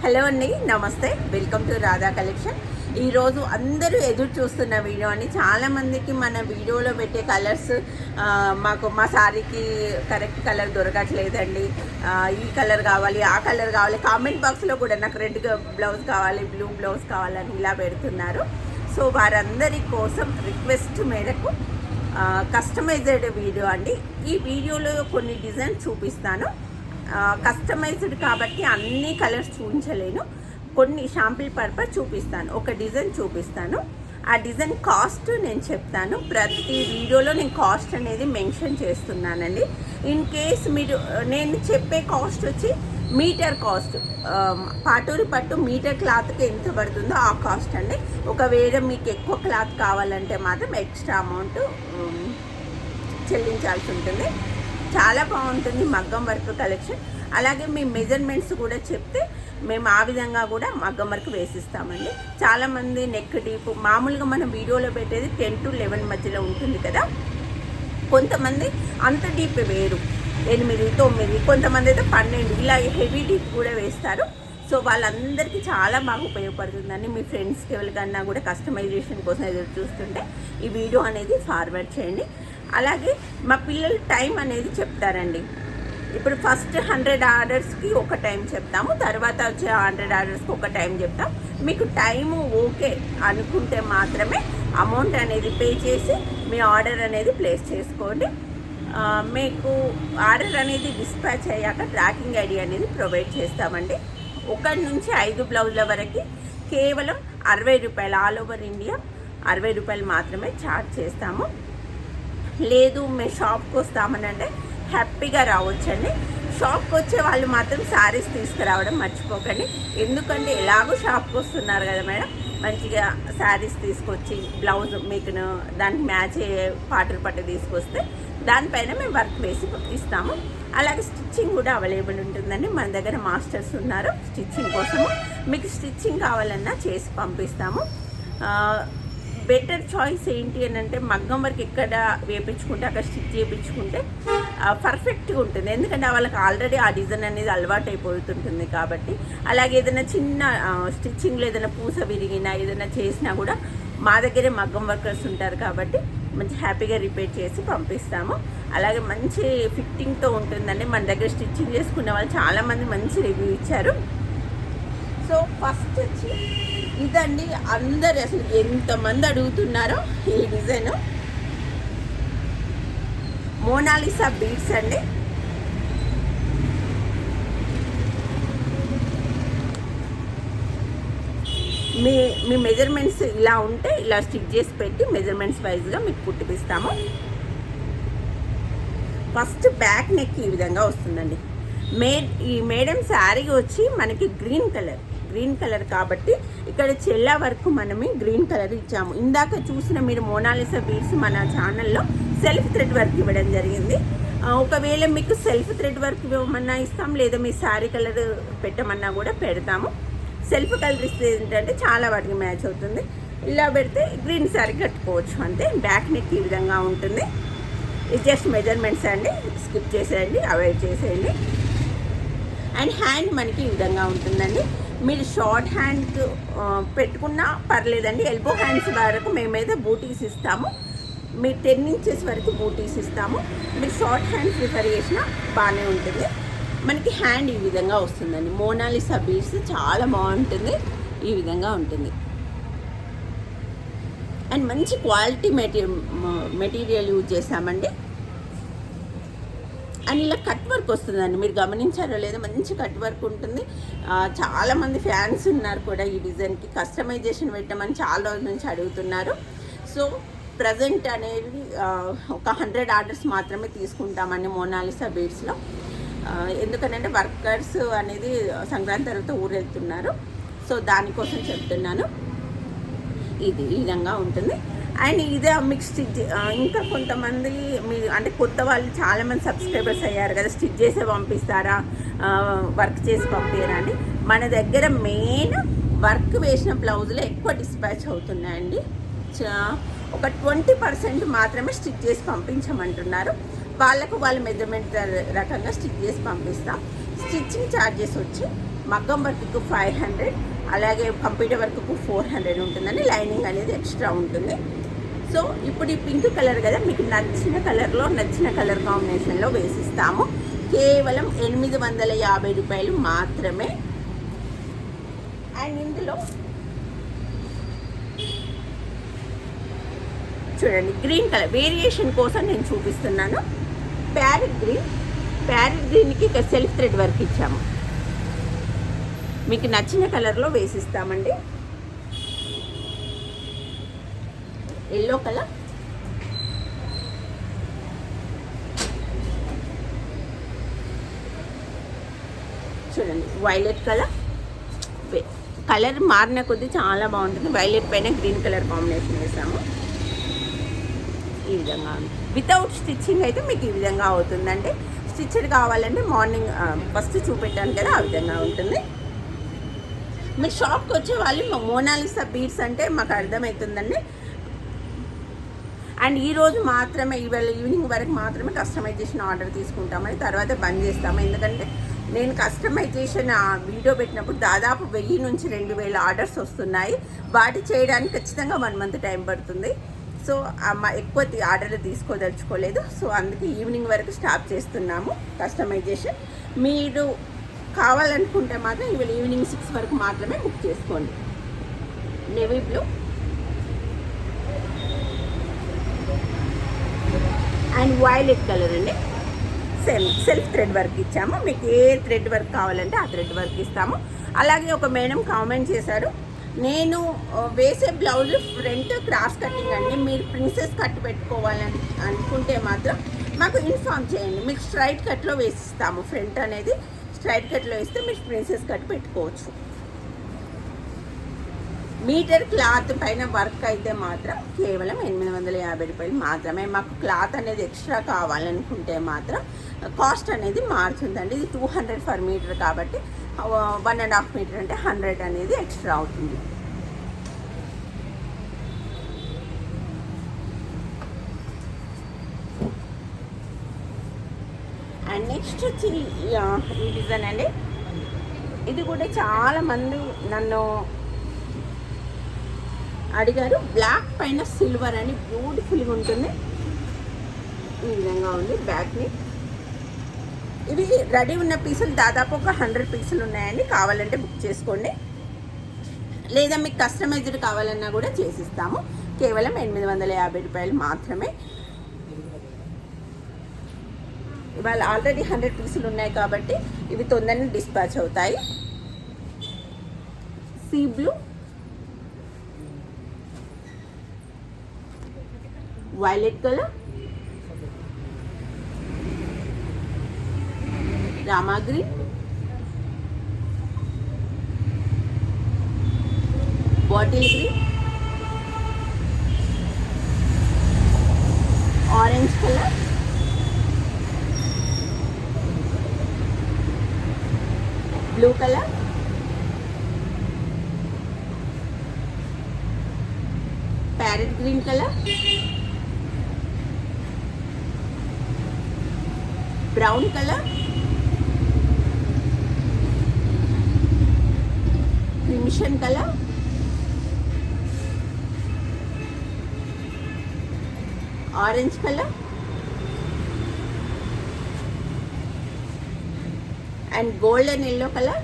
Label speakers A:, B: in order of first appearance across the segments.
A: Hello అండి నమస్తే. Welcome to Radha collection ఈరోజు అందరూ ఎదురు చూస్తున్న వీడియో అని చాలామందికి మన వీడియోలో పెట్టే కలర్స్ మాకు మా సారీకి కరెక్ట్ కలర్ దొరకట్లేదండి. ఈ కలర్ కావాలి ఆ కలర్ కావాలి. కామెంట్ బాక్స్లో కూడా నాకు రెడ్ బ్లౌజ్ కావాలి బ్లూ బ్లౌజ్ కావాలని ఇలా పెడుతున్నారు. సో వారందరి కోసం రిక్వెస్ట్ మేరకు కస్టమైజ్డ్ వీడియో అండి. ఈ వీడియోలో కొన్ని డిజైన్స్ చూపిస్తాను. కస్టమైజ్డ్ కాబట్టి అన్ని కలర్స్ చూపించలేను. కొన్ని షాంపిల్ పర్పస్ చూపిస్తాను. ఒక డిజైన్ చూపిస్తాను. ఆ డిజైన్ కాస్ట్ నేను చెప్తాను. ప్రతి వీడియోలో నేను కాస్ట్ అనేది మెన్షన్ చేస్తున్నానండి. ఇన్ కేస్ మీరు నేను చెప్పే కాస్ట్ వచ్చి మీటర్ కాస్ట్ um, పాటూరి పట్టు మీటర్ క్లాత్కి ఎంత పడుతుందో ఆ కాస్ట్ అండి. ఒకవేళ మీకు ఎక్కువ క్లాత్ కావాలంటే మాత్రం ఎక్స్ట్రా అమౌంట్ um, చెల్లించాల్సి ఉంటుంది. చాలా బాగుంటుంది మగ్గం వర్క్ కలెక్షన్. అలాగే మీ మెజర్మెంట్స్ కూడా చెప్తే మేము ఆ విధంగా కూడా మగ్గం వర్క్ వేసిస్తామండి. చాలామంది నెక్ డీప్ మామూలుగా మనం వీడియోలో పెట్టేది టెన్ టు లెవెన్ మధ్యలో ఉంటుంది కదా. కొంతమంది అంత డీప్ వేరు ఎనిమిది తొమ్మిది కొంతమంది అయితే పన్నెండు. ఇలా హెవీ డీప్ కూడా వేస్తారు. సో వాళ్ళందరికీ చాలా బాగా ఉపయోగపడుతుందని మీ ఫ్రెండ్స్కి ఎవరికన్నా కూడా కస్టమైజేషన్ కోసం ఎదురు చూస్తుంటే ఈ వీడియో అనేది ఫార్వర్డ్ చేయండి. అలాగే మా పిల్లలు టైం అనేది చెప్తారండి. ఇప్పుడు ఫస్ట్ హండ్రెడ్ ఆర్డర్స్కి ఒక టైం చెప్తాము తర్వాత వచ్చే హండ్రెడ్ ఆర్డర్స్కి ఒక టైం చెప్తాం. మీకు టైం ఓకే అనుకుంటే మాత్రమే అమౌంట్ అనేది పే చేసి మీ ఆర్డర్ అనేది ప్లేస్ చేసుకోండి. మీకు ఆర్డర్ అనేది డిస్పాచ్ అయ్యాక ట్రాకింగ్ ఐడి అనేది ప్రొవైడ్ చేస్తామండి. ఒకటి నుంచి ఐదు బ్లౌజుల వరకు కేవలం అరవై రూపాయలు ఆల్ ఓవర్ ఇండియా అరవై రూపాయలు మాత్రమే ఛార్జ్ చేస్తాము. లేదు మేము షాప్కి వస్తామనంటే హ్యాపీగా రావచ్చండి. షాప్కి వచ్చే వాళ్ళు మాత్రం శారీస్ తీసుకురావడం మర్చిపోకండి. ఎందుకంటే ఎలాగో షాప్కి వస్తున్నారు కదా మేడం మంచిగా శారీస్ తీసుకొచ్చి బ్లౌజ్ మీకు దానికి మ్యాచ్ అయ్యే పాటలు పట్టు తీసుకొస్తే దానిపైన మేము వర్క్ వేసి ఇస్తాము. అలాగే స్టిచ్చింగ్ కూడా అవైలబుల్ ఉంటుందండి. మన దగ్గర మాస్టర్స్ ఉన్నారు స్టిచ్చింగ్ కోసము. మీకు స్టిచ్చింగ్ కావాలన్నా చేసి పంపిస్తాము. బెటర్ చాయిస్ ఏంటి అని అంటే మగ్గం వరకు ఎక్కడ వేపించుకుంటే అక్కడ స్టిచ్ చేయించుకుంటే పర్ఫెక్ట్గా ఉంటుంది. ఎందుకంటే వాళ్ళకి ఆల్రెడీ ఆ డిజైన్ అనేది అలవాటు అయిపోతుంటుంది కాబట్టి. అలాగే ఏదైనా చిన్న స్టిచ్చింగ్లో ఏదైనా పూస విరిగినా ఏదైనా చేసినా కూడా మా దగ్గరే మగ్గం వర్కర్స్ ఉంటారు కాబట్టి మంచి హ్యాపీగా రిపేర్ చేసి పంపిస్తాము. అలాగే మంచి ఫిట్టింగ్తో ఉంటుందండి. మన దగ్గర స్టిచ్చింగ్ చేసుకునే వాళ్ళు చాలామంది మంచి రివ్యూ ఇచ్చారు. సో ఫస్ట్ వచ్చి ఇదండి అందరు అసలు ఎంతమంది అడుగుతున్నారో ఈ డిజైన్. మోనాలిసా బీడ్స్ అండి. మీ మీ మెజర్మెంట్స్ ఇలా ఉంటే ఇలా స్టిక్ చేసి పెట్టి మెజర్మెంట్స్ వైజ్గా మీకు కుట్టిపిస్తాము. ఫస్ట్ బ్యాక్ నెక్ ఈ విధంగా వస్తుందండి. మే ఈ మేడం శారీ వచ్చి మనకి గ్రీన్ కలర్. గ్రీన్ కలర్ కాబట్టి ఇక్కడ చెల్ల వరకు మనమే గ్రీన్ కలర్ ఇచ్చాము. ఇందాక చూసిన మీరు మోనాలిసా బీడ్స్ మన ఛానల్లో సెల్ఫ్ థ్రెడ్ వర్క్ ఇవ్వడం జరిగింది. ఒకవేళ మీకు సెల్ఫ్ థ్రెడ్ వర్క్ ఇవ్వమన్నా ఇస్తాం లేదా మీ శారీ కలర్ పెట్టమన్నా కూడా పెడతాము. సెల్ఫ్ కలర్ ఇస్తే ఏంటంటే చాలా వాటికి మ్యాచ్ అవుతుంది. ఇలా పెడితే గ్రీన్ శారీ కట్టుకోవచ్చు అంతే. బ్యాక్ నెక్ ఈ విధంగా ఉంటుంది. ఇది జస్ట్ మెజర్మెంట్స్ అండి. స్కిప్ చేసేయండి అవాయిడ్ చేసేయండి. అండ్ హ్యాండ్ మనకి ఈ విధంగా ఉంటుందండి. మీరు షార్ట్ హ్యాండ్ పెట్టుకున్నా పర్లేదండి. ఎల్బో హ్యాండ్స్ వరకు మేమైతే బూటీస్ ఇస్తాము. మీరు టెన్ ఇంచెస్ వరకు బూటీస్ ఇస్తాము. మీరు షార్ట్ హ్యాండ్ ప్రిఫర్ చేసినా బాగానే ఉంటుంది. మనకి హ్యాండ్ ఈ విధంగా వస్తుందండి. మోనాలిసా బీడ్స్ చాలా బాగుంటుంది. ఈ విధంగా ఉంటుంది. అండ్ మంచి క్వాలిటీ మెటీరియల్ మెటీరియల్ యూజ్ చేసామండి అండ్ ఇలా కట్ వర్క్ వస్తుందండి. మీరు గమనించారో లేదో మంచి కట్ వర్క్ ఉంటుంది. చాలామంది ఫ్యాన్స్ ఉన్నారు కూడా ఈ డిజైన్కి. కస్టమైజేషన్ పెట్టమని చాలా రోజుల నుంచి అడుగుతున్నారు. సో ప్రజెంట్ అనేది ఒక హండ్రెడ్ ఆర్డర్స్ మాత్రమే తీసుకుంటామండి మోనాలిసా బీడ్స్లో. ఎందుకంటే వర్కర్స్ అనేది సంక్రాంతి తర్వాత ఊరెళ్తున్నారు. సో దానికోసం చెప్తున్నాను. ఇది ఈ విధంగా ఉంటుంది. అండ్ ఇదే మీకు స్టిచ్ ఇంకా కొంతమంది మీరు అంటే కొత్త వాళ్ళు చాలామంది సబ్స్క్రైబర్స్ అయ్యారు కదా స్టిచ్ చేసే పంపిస్తారా వర్క్ చేసి పంపించరా అండి. మన దగ్గర మెయిన్ వర్క్ వేసిన బ్లౌజులు ఎక్కువ డిస్పాచ్ అవుతున్నాయండి. ఒక ట్వంటీ పర్సెంట్ మాత్రమే స్టిచ్ చేసి పంపించమంటున్నారు. వాళ్ళకు వాళ్ళ మెజర్మెంట్ రకంగా స్టిచ్ చేసి పంపిస్తాం. స్టిచ్చింగ్ ఛార్జెస్ వచ్చి మగ్గం వర్క్కు ఫైవ్ హండ్రెడ్ అలాగే కంప్యూటర్ వర్క్కు ఫోర్ హండ్రెడ్ ఉంటుందండి. లైనింగ్ అనేది ఎక్స్ట్రా ఉంటుంది. సో ఇప్పుడు ఈ పింక్ కలర్ కదా మీకు నచ్చిన కలర్లో నచ్చిన కలర్ కాంబినేషన్లో వేసిస్తాము. కేవలం ఎనిమిది వందల యాభై రూపాయలు మాత్రమే. అండ్ ఇందులో చూడండి గ్రీన్ కలర్ వేరియేషన్ కోసం నేను చూపిస్తున్నాను. ప్యారెట్ గ్రీన్ ప్యారెట్ గ్రీన్కి సెల్ఫ్ థ్రెడ్ వర్క్ ఇచ్చాము. మీకు నచ్చిన కలర్లో వేసిస్తామండి. ఎల్లో కలర్ చూడండి వైలెట్ కలర్ కలర్ మారిన కొద్దీ చాలా బాగుంటుంది. వైలెట్ పైన గ్రీన్ కలర్ కాంబినేషన్ వేసాము. ఈ విధంగా వితౌట్ స్టిచ్చింగ్ అయితే మీకు ఈ విధంగా అవుతుందండి. స్టిచ్డ్ కావాలంటే మార్నింగ్ ఫస్ట్ చూపెట్టాను కదా ఆ విధంగా ఉంటుంది. మీరు షాప్కి వచ్చే వాళ్ళు మోనాలిసా బీడ్స్ అంటే మాకు అర్థమవుతుందండి. అండ్ ఈరోజు మాత్రమే ఈవేళ ఈవినింగ్ వరకు మాత్రమే కస్టమైజేషన్ ఆర్డర్ తీసుకుంటామని తర్వాత బంద్ చేస్తాము. ఎందుకంటే నేను కస్టమైజేషన్ ఆ వీడియో పెట్టినప్పుడు దాదాపు వెయ్యి నుంచి రెండు వేల ఆర్డర్స్ వస్తున్నాయి. వాటి చేయడానికి ఖచ్చితంగా వన్ మంత్ టైం పడుతుంది. సో ఎక్కువ ఆర్డర్లు తీసుకోదలుచుకోలేదు. సో అందుకే ఈవినింగ్ వరకు స్టాప్ చేస్తున్నాము కస్టమైజేషన్ మీరు కావాలనుకుంటే మాత్రం ఇవాళ ఈవినింగ్ సిక్స్ వరకు మాత్రమే బుక్ చేసుకోండి. Navy blue and violet colour అండి. సెల్ఫ్ సెల్ఫ్ థ్రెడ్ వర్క్ ఇచ్చాము. మీకు ఏ థ్రెడ్ వర్క్ కావాలంటే ఆ థ్రెడ్ వర్క్ ఇస్తాము. అలాగే ఒక మేడం కామెంట్ చేశారు. నేను వేసే బ్లౌజ్ ఫ్రంట్ క్రాస్ కటింగ్ అండి. మీరు ప్రిన్సెస్ కట్ పెట్టుకోవాలని అనుకుంటే మాత్రం మాకు ఇన్ఫామ్ చేయండి. మీకు స్ట్రైట్ కట్లో వేసిస్తాము. ఫ్రంట్ అనేది స్ట్రైట్ కట్లో వేస్తే మీరు ప్రిన్సెస్ కట్ పెట్టుకోవచ్చు. మీటర్ క్లాత్ పైన వర్క్ అయితే మాత్రం కేవలం ఎనిమిది వందల యాభై రూపాయలు మాత్రమే. మాకు క్లాత్ అనేది ఎక్స్ట్రా కావాలనుకుంటే మాత్రం కాస్ట్ అనేది మారుతుందండి. ఇది టూ హండ్రెడ్ ఫర్ మీటర్ కాబట్టి వన్ అండ్ హాఫ్ మీటర్ అంటే హండ్రెడ్ అనేది ఎక్స్ట్రా అవుతుంది. అండ్ నెక్స్ట్ వచ్చి ఈ డిజైన్ అండి. ఇది కూడా చాలా మంది నన్ను అడిగారు బ్లాక్ పైన సిల్వర్ అని బ్యూటిఫుల్గా ఉంటుంది. ఈ విధంగా ఉంది బ్యాక్ని ఇవి రెడీ ఉన్న పీసులు దాదాపు ఒక హండ్రెడ్ పీసులు ఉన్నాయండి. కావాలంటే బుక్ చేసుకోండి. లేదా మీకు కస్టమైజ్డ్ కావాలన్నా కూడా చేసిస్తాము. కేవలం ఎనిమిది వందల యాభై రూపాయలు మాత్రమే. ఇవాళ ఆల్రెడీ హండ్రెడ్ పీసులు ఉన్నాయి కాబట్టి ఇవి తొందరగా డిస్పాచ్ అవుతాయి. Sea blue. Violet colour Rama green bottle green orange colour blue colour parrot green colour brown colour. Crimson colour. Orange colour. And golden yellow colour.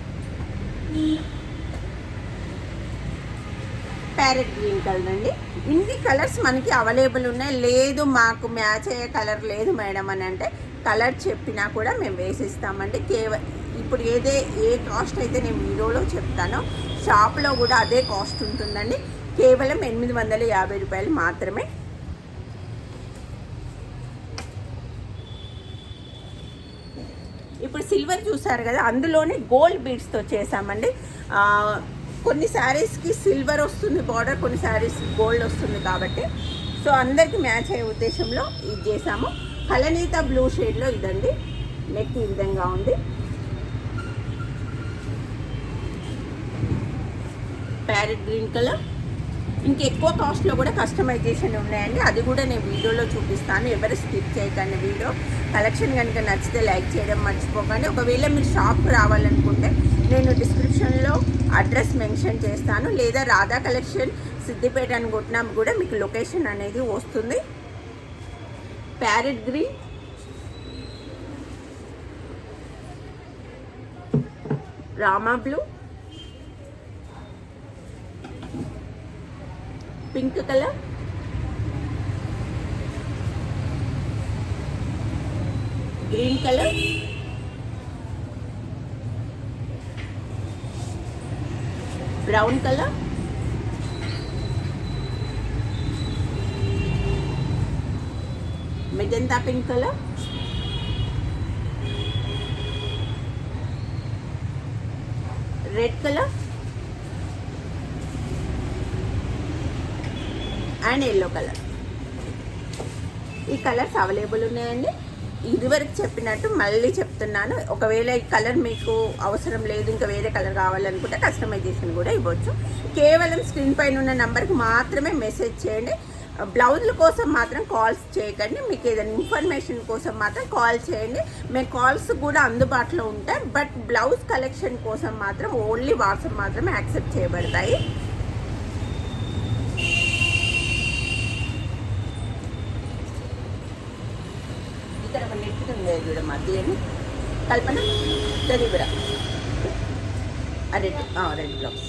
A: Parrot green colour అండి. ఇన్ని colours మనకి available ఉన్నాయి. లేదు మాకు match అయ్యే colour లేదు madam అని అంటే కలర్ చెప్పినా కూడా మేము వేసిస్తామండి. కేవ ఇప్పుడు ఏదే ఏ కాస్ట్ అయితే నేను వీడియోలో చెప్తానో షాప్లో కూడా అదే కాస్ట్ ఉంటుందండి. కేవలం ఎనిమిది వందల యాభై రూపాయలు మాత్రమే. ఇప్పుడు సిల్వర్ చూసారు కదా అందులోనే గోల్డ్ బీడ్స్తో చేసామండి కొన్ని శారీస్కి సిల్వర్ వస్తుంది బార్డర్ కొన్ని శారీస్ గోల్డ్ వస్తుంది కాబట్టి. సో అందరికీ మ్యాచ్ అయ్యే ఉద్దేశంలో ఇది చేసాము కలనీత బ్లూ షేడ్లో ఇదండి. నెక్ ఈ విధంగా ఉంది. Parrot green colour. ఇంకెక్కువ కాస్ట్లో కూడా కస్టమైజేషన్ ఉన్నాయండి. అది కూడా నేను వీడియోలో చూపిస్తాను. ఎవరు స్కిప్ చేయకండి వీడియో. కలెక్షన్ కనుక నచ్చితే లైక్ చేయడం మర్చిపోకండి. ఒకవేళ మీరు షాప్కి రావాలనుకుంటే నేను డిస్క్రిప్షన్లో అడ్రస్ మెన్షన్ చేస్తాను. లేదా రాధా కలెక్షన్ సిద్దిపేట అని కొట్టినా కూడా మీకు లొకేషన్ అనేది వస్తుంది. Parrot green. Rama blue. Pink colour. Green colour. Brown colour. Magenta pink colour? Red colour? And yellow colour. ఈ కలర్స్ అవైలబుల్ ఉన్నాయండి. ఇదివరకు చెప్పినట్టు మళ్ళీ చెప్తున్నాను. ఒకవేళ ఈ కలర్ మీకు అవసరం లేదు ఇంకా వేరే కలర్ కావాలనుకుంటే కస్టమైజేషన్ కూడా ఇవ్వచ్చు. కేవలం స్క్రీన్ పైన ఉన్న నెంబర్కి మాత్రమే మెసేజ్ చేయండి. బ్లౌజుల కోసం మాత్రం కాల్స్ చేయకండి. మీకు ఏదైనా ఇన్ఫర్మేషన్ కోసం మాత్రం కాల్ చేయండి. మేము కాల్స్ కూడా అందుబాటులో ఉంటాయి. బట్ బ్లౌజ్ కలెక్షన్ కోసం మాత్రం ఓన్లీ వాట్సాప్ మాత్రమే యాక్సెప్ట్ చేయబడతాయి. ఇక్కడ మన కల్పన చదివిరా రెడ్ రెడ్ బ్లౌజ్.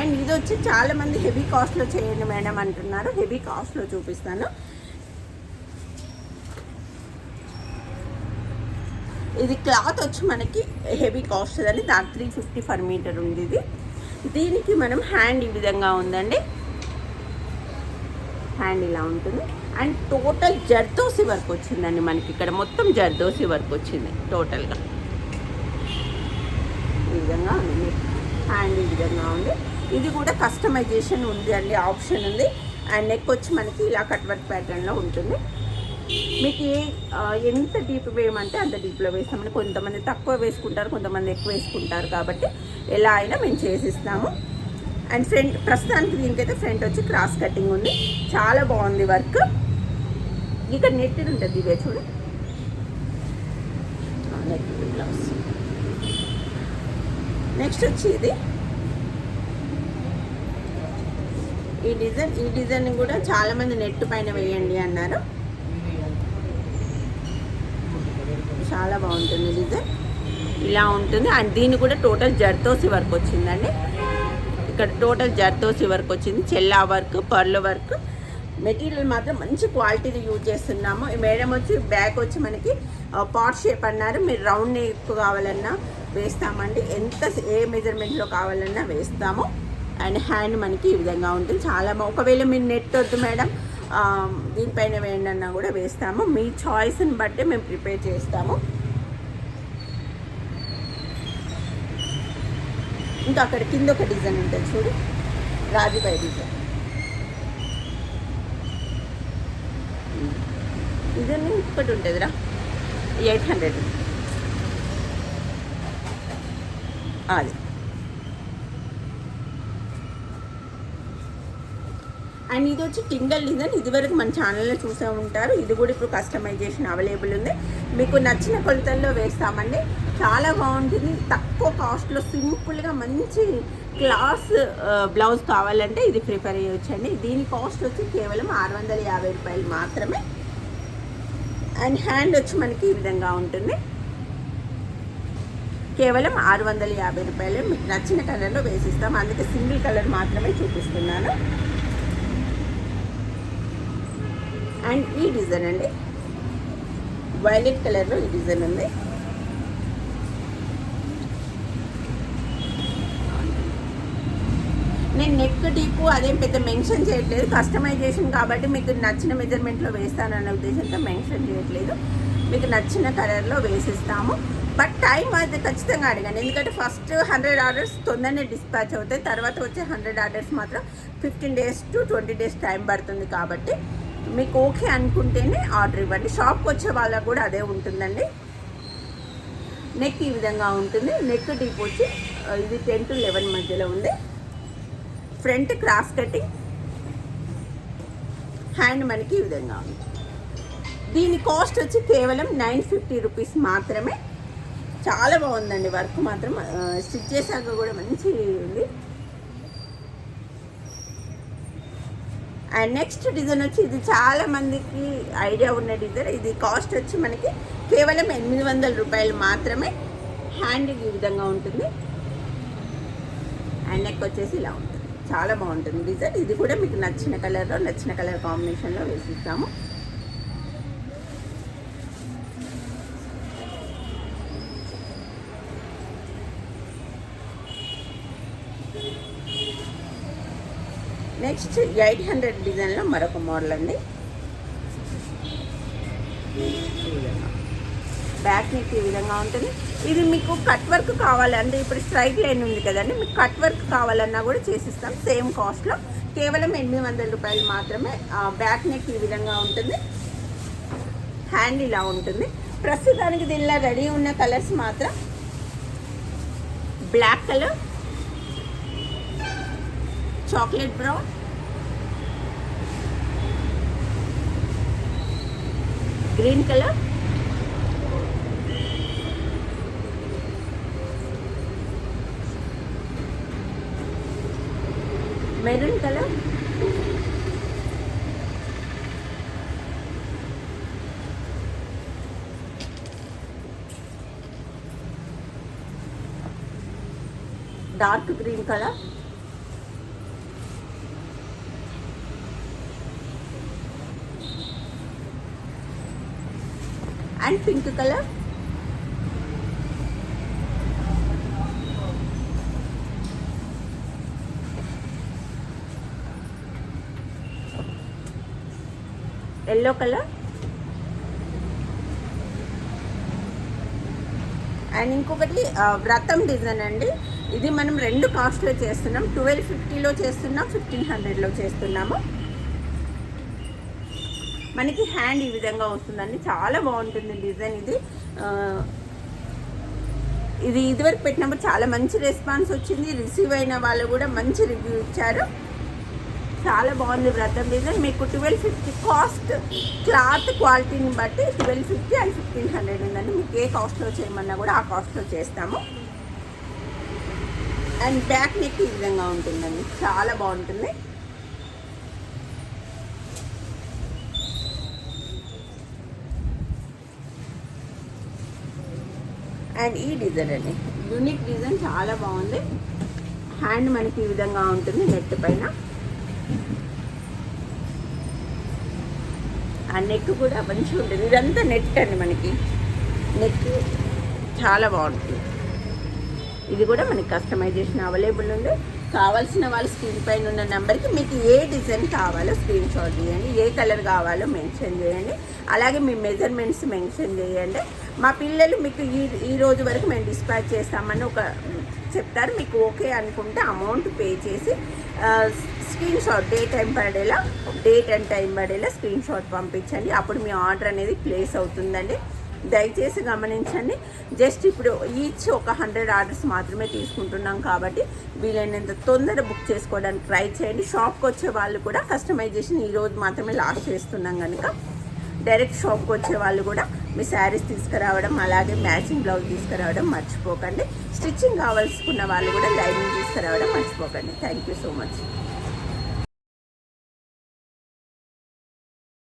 A: అండ్ ఇది వచ్చి చాలా మంది హెవీ కాస్ట్లో చేయండి మేడం అంటున్నారు. హెవీ కాస్ట్లో చూపిస్తాను. ఇది క్లాత్ వచ్చి మనకి హెవీ కాస్ట్ అని దాని త్రీ ఫిఫ్టీ పర్ మీటర్ ఉంది ఇది. దీనికి మనం హ్యాండ్ ఈ విధంగా ఉందండి. హ్యాండ్ ఇలా ఉంటుంది. అండ్ టోటల్ జర్దోసి వర్క్ వచ్చిందండి మనకి ఇక్కడ. మొత్తం జర్దోసి వర్క్ వచ్చింది టోటల్గా. ఈ విధంగా ఉంది. హ్యాండ్ ఈ విధంగా ఉంది. ఇది కూడా కస్టమైజేషన్ ఉంది అండి ఆప్షన్ ఉంది. అండ్ నెక్ వచ్చి మనకి ఇలా కట్ వర్క్ ప్యాటర్న్లో ఉంటుంది. మీకు ఏ ఎంత డీప్ వేయమంటే అంత డీప్లో వేస్తామని కొంతమంది తక్కువ వేసుకుంటారు కొంతమంది ఎక్కువ వేసుకుంటారు కాబట్టి ఎలా అయినా మేము చేసిస్తాము. అండ్ ఫ్రంట్ ప్రస్తుతానికి దీనికైతే ఫ్రంట్ వచ్చి క్రాస్ కటింగ్ ఉంది. చాలా బాగుంది వర్క్. ఇక్కడ నెట్ ఉంటుంది ఇవే చూడు. నెక్స్ట్ వచ్చి ఇది. ఈ డిజైన్ ఈ డిజైన్ కూడా చాలా మంది నెట్ పైన వేయండి అన్నారు. చాలా బాగుంటుంది డిజైన్. ఇలా ఉంటుంది. అండ్ దీన్ని కూడా టోటల్ జర్తోసి వర్క్ వచ్చిందండి. ఇక్కడ టోటల్ జర్తోసి వర్క్ వచ్చింది. చెల్లా వర్క్ పర్ల్ వర్క్. మెటీరియల్ మాత్రం మంచి క్వాలిటీది యూజ్ చేస్తున్నాము. ఈ మేడం వచ్చి బ్యాక్ వచ్చి మనకి పాట్ షేప్ అన్నారు. మీరు రౌండ్ ఎక్కువ కావాలన్నా వేస్తామండి. ఎంత ఏ మెజర్మెంట్లో కావాలన్నా వేస్తాము. అండ్ హ్యాండ్ మనకి ఈ విధంగా ఉంటుంది. చాలా ఒకవేళ మీరు నెట్ వద్దు మేడం దీనిపైన వేయండి అన్నా కూడా వేస్తాము. మీ చాయిస్ని బట్టి మేము ప్రిపేర్ చేస్తాము. ఇంకా అక్కడ కింద ఒక డిజైన్ ఉంటుంది చూడు. రాజుబాయి డిజైన్. డిజైన్ ఇంకొకటి ఉంటుందిరా. Eight hundred. అది. అండ్ ఇది వచ్చి టింగల్ డిజైన్ ఇది వరకు మన ఛానల్లో చూసే ఉంటారు. ఇది కూడా ఇప్పుడు కస్టమైజేషన్ అవైలబుల్ ఉంది. మీకు నచ్చిన కొలతల్లో వేస్తామండి. చాలా బాగుంటుంది. తక్కువ కాస్ట్లో సింపుల్గా మంచి క్లాస్ బ్లౌజ్ కావాలంటే ఇది ప్రిఫర్ చేయొచ్చండి. దీని కాస్ట్ వచ్చి కేవలం ఆరు వందల యాభై రూపాయలు మాత్రమే. అండ్ హ్యాండ్ వచ్చి మనకి ఈ విధంగా ఉంటుంది. కేవలం ఆరు వందల యాభై రూపాయలు. మీకు నచ్చిన కలర్లో వేసిస్తాం. అందుకే సింగిల్ కలర్ మాత్రమే చూపిస్తున్నాను. అండ్ ఈ డిజైన్ అండి. వైలెట్ కలర్లో ఈ డిజైన్ ఉంది. నేను నెక్ డీపు అదేం పెద్ద మెన్షన్ చేయట్లేదు. కస్టమైజేషన్ కాబట్టి మీకు నచ్చిన మెజర్మెంట్లో వేస్తానన్న ఉద్దేశంతో మెన్షన్ చేయట్లేదు. మీకు నచ్చిన కలర్లో వేసిస్తాము. బట్ టైం అది ఖచ్చితంగా అడగండి. ఎందుకంటే ఫస్ట్ హండ్రెడ్ ఆర్డర్స్ తొందరనే డిస్పాచ్ అవుతాయి. తర్వాత వచ్చే హండ్రెడ్ ఆర్డర్స్ మాత్రం fifteen days to twenty days time పడుతుంది కాబట్టి మీకు ఓకే అనుకుంటేనే ఆర్డర్ ఇవ్వండి. షాప్కి వచ్చే వాళ్ళకు కూడా అదే ఉంటుందండి. నెక్ ఈ విధంగా ఉంటుంది. నెక్ డీప్ వచ్చి ఇది టెన్ టు లెవెన్ మధ్యలో ఉంది. ఫ్రంట్ క్రాస్ కటింగ్ హ్యాండ్ మనకి ఈ విధంగా ఉంది. దీని కాస్ట్ వచ్చి కేవలం నైన్ ఫిఫ్టీ రూపీస్ మాత్రమే. చాలా బాగుందండి. వర్క్ మాత్రం స్టిచ్ చేశాక కూడా మంచి ఉంది. అండ్ నెక్స్ట్ డిజైన్ వచ్చి ఇది చాలా మందికి ఐడియా ఉన్న డిజైన్. ఇది కాస్ట్ వచ్చి మనకి కేవలం ఎనిమిది వందల రూపాయలు మాత్రమే హ్యాండ్ ఈ విధంగా ఉంటుంది. అండ్ నెక్ వచ్చేసి ఇలా ఉంటుంది. చాలా బాగుంటుంది డిజైన్. ఇది కూడా మీకు నచ్చిన కలర్లో నచ్చిన కలర్ కాంబినేషన్లో వేసిస్తాము. నెక్స్ట్ ఎయిట్ హండ్రెడ్ డిజైన్లో మరొక మోడల్ అండి. బ్యాక్ నెక్ ఈ విధంగా ఉంటుంది. ఇది మీకు కట్ వర్క్ కావాలంటే ఇప్పుడు స్ట్రైట్ లైన్ ఉంది కదండి మీకు కట్ వర్క్ కావాలన్నా కూడా చేసిస్తాం. సేమ్ కాస్ట్లో కేవలం ఎనిమిది వందల రూపాయలు మాత్రమే బ్యాక్ నెక్ ఈ విధంగా ఉంటుంది. హ్యాండ్ ఇలా ఉంటుంది. ప్రస్తుతానికి దీనిలో రెడీ ఉన్న కలర్స్ మాత్రం black colour chocolate brown green colour maroon colour dark green colour and pink colour yellow colour and ఇంకొకటి వ్రతం డిజైన్ అండి. ఇది మనం రెండు కాస్ట్లో చేస్తున్నాం. ట్వెల్వ్ ఫిఫ్టీలో చేస్తున్నాం ఫిఫ్టీన్ హండ్రెడ్లో చేస్తున్నాము. మనకి హ్యాండ్ ఈ విధంగా వస్తుందండి. చాలా బాగుంటుంది డిజైన్ ఇది. ఇది ఇదివరకు పెట్టినప్పుడు చాలా మంచి రెస్పాన్స్ వచ్చింది. రిసీవ్ అయిన వాళ్ళు కూడా మంచి రివ్యూ ఇచ్చారు. చాలా బాగుంది వ్రతం డిజైన్. మీకు ట్వెల్వ్ ఫిఫ్టీ కాస్ట్ క్లాత్ క్వాలిటీని బట్టి twelve fifty and fifteen hundred ఉందండి. మీకు ఏ కాస్ట్లో చేయమన్నా కూడా ఆ కాస్ట్లో చేస్తాము. అండ్ బ్యాక్ నెక్ ఈ విధంగా ఉంటుందండి. చాలా బాగుంటుంది. అండ్ ఈ డిజైన్ అండి. యూనిక్ డిజైన్ చాలా బాగుంది. హ్యాండ్ మనకి ఈ విధంగా ఉంటుంది నెట్ పైన. ఆ నెక్ కూడా మంచిగా ఉంటుంది. ఇదంతా నెట్ అండి మనకి. నెక్ చాలా బాగుంటుంది. ఇది కూడా మనకి కస్టమైజేషన్ అవైలబుల్ ఉంది. కావాల్సిన వాళ్ళు స్క్రీన్ పైన ఉన్న నెంబర్కి మీకు ఏ డిజైన్ కావాలో స్క్రీన్ షాట్ చేయండి ఏ కలర్ కావాలో మెన్షన్ చేయండి. అలాగే మీ మెజర్మెంట్స్ మెన్షన్ చేయండి. మా పిల్లలు మీకు ఈ ఈ రోజు వరకు మేము డిస్పాచ్ చేస్తామని ఒక చెప్తారు. మీకు ఓకే అనుకుంటే అమౌంట్ పే చేసి స్క్రీన్ షాట్ డే టైం పడేలా డేట్ అండ్ టైం పడేలా స్క్రీన్ షాట్ పంపించండి. అప్పుడు మీ ఆర్డర్ అనేది ప్లేస్ అవుతుందండి. దయచేసి గమనించండి. జస్ట్ ఇప్పుడు ఈచ్ ఒక హండ్రెడ్ ఆర్డర్స్ మాత్రమే తీసుకుంటున్నాం కాబట్టి వీలైనంత తొందర బుక్ చేసుకోవడానికి ట్రై చేయండి. షాప్కి వచ్చే వాళ్ళు కూడా కస్టమైజేషన్ ఈరోజు మాత్రమే లాస్ట్ చేస్తున్నాం కనుక డైరెక్ట్ షాప్కి వచ్చే వాళ్ళు కూడా మీ శారీస్ తీసుకురావడం అలాగే మ్యాచింగ్ బ్లౌజ్ తీసుకురావడం మర్చిపోకండి. స్టిచ్చింగ్ కావాల్సుకున్న వాళ్ళు కూడా లైనింగ్ తీసుకురావడం మర్చిపోకండి. Thank you so much